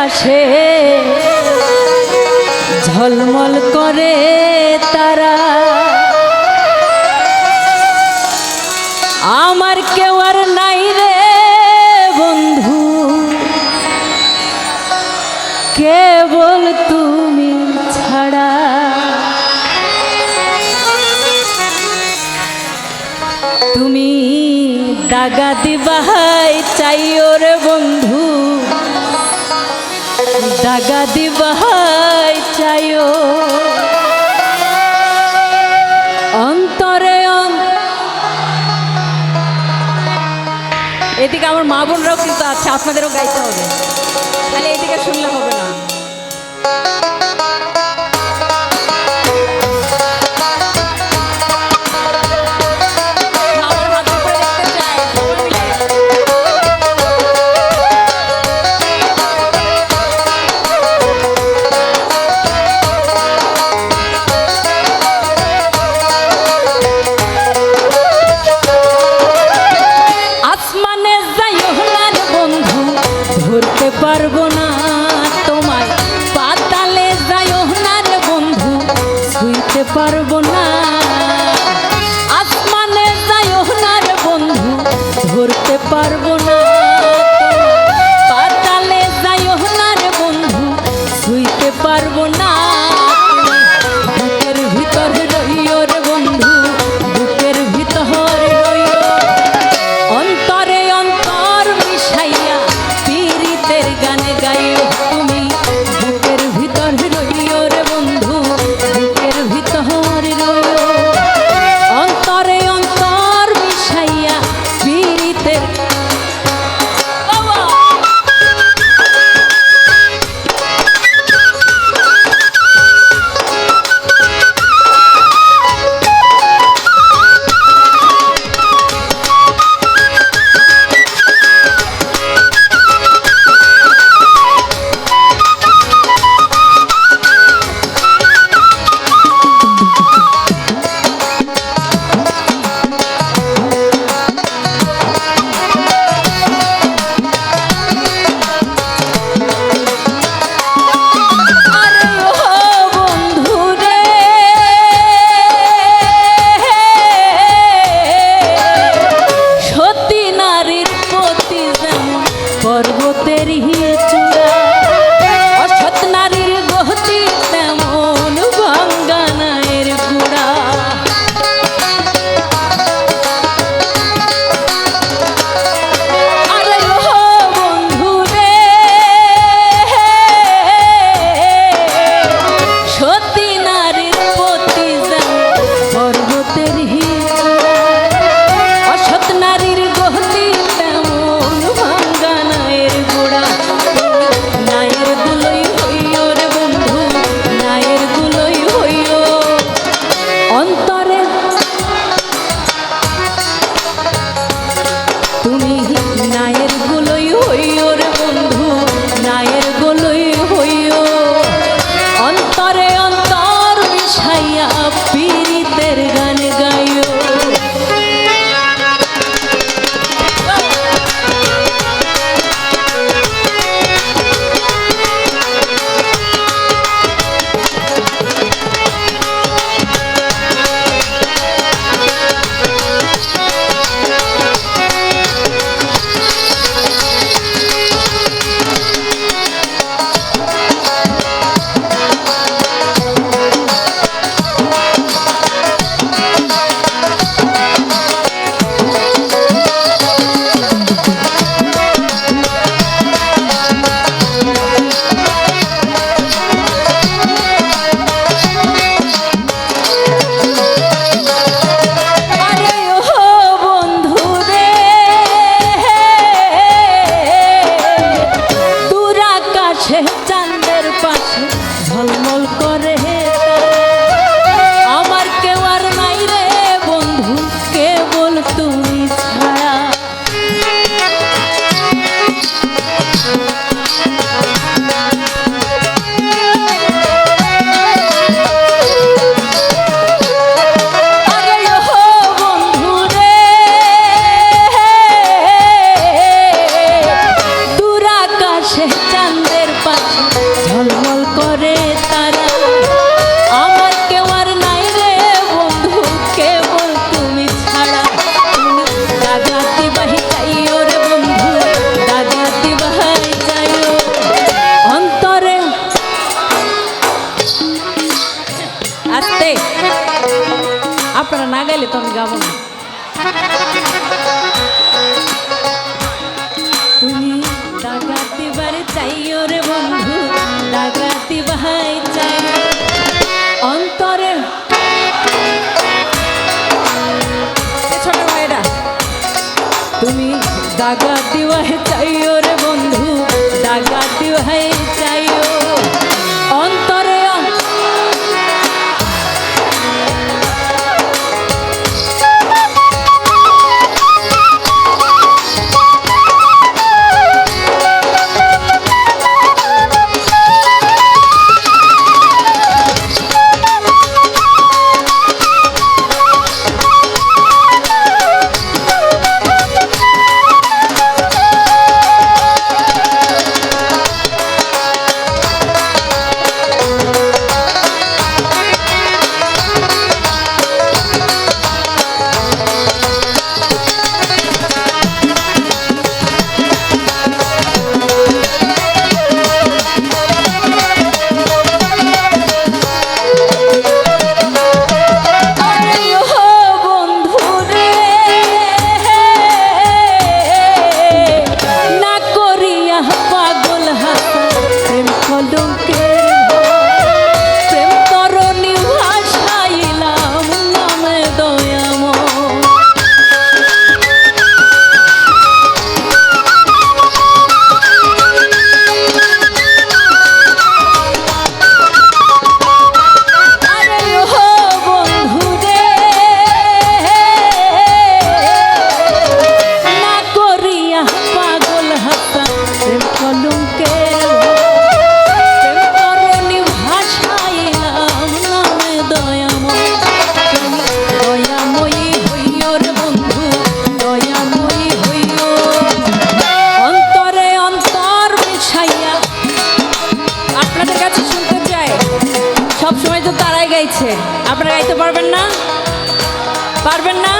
আকাশে ঝলমল করে তারা। আমার কেউ আর নাই রে বন্ধু। কেবল তুমি ছাড়া। তুমি দাগা দিবাহাই চাইও রে বন্ধু। দাগা দিবাই চায়ো অন্তরে এদিকে আমার মা বোনরাও কিন্তু আছে, আপনাদেরও গাইতে হবে। তাহলে এদিকে শুনলে হবে না। পারবো got you. সবসময় তো তারাই গাইছে। আপনারা গাইতে পারবেন না? পারবেন না?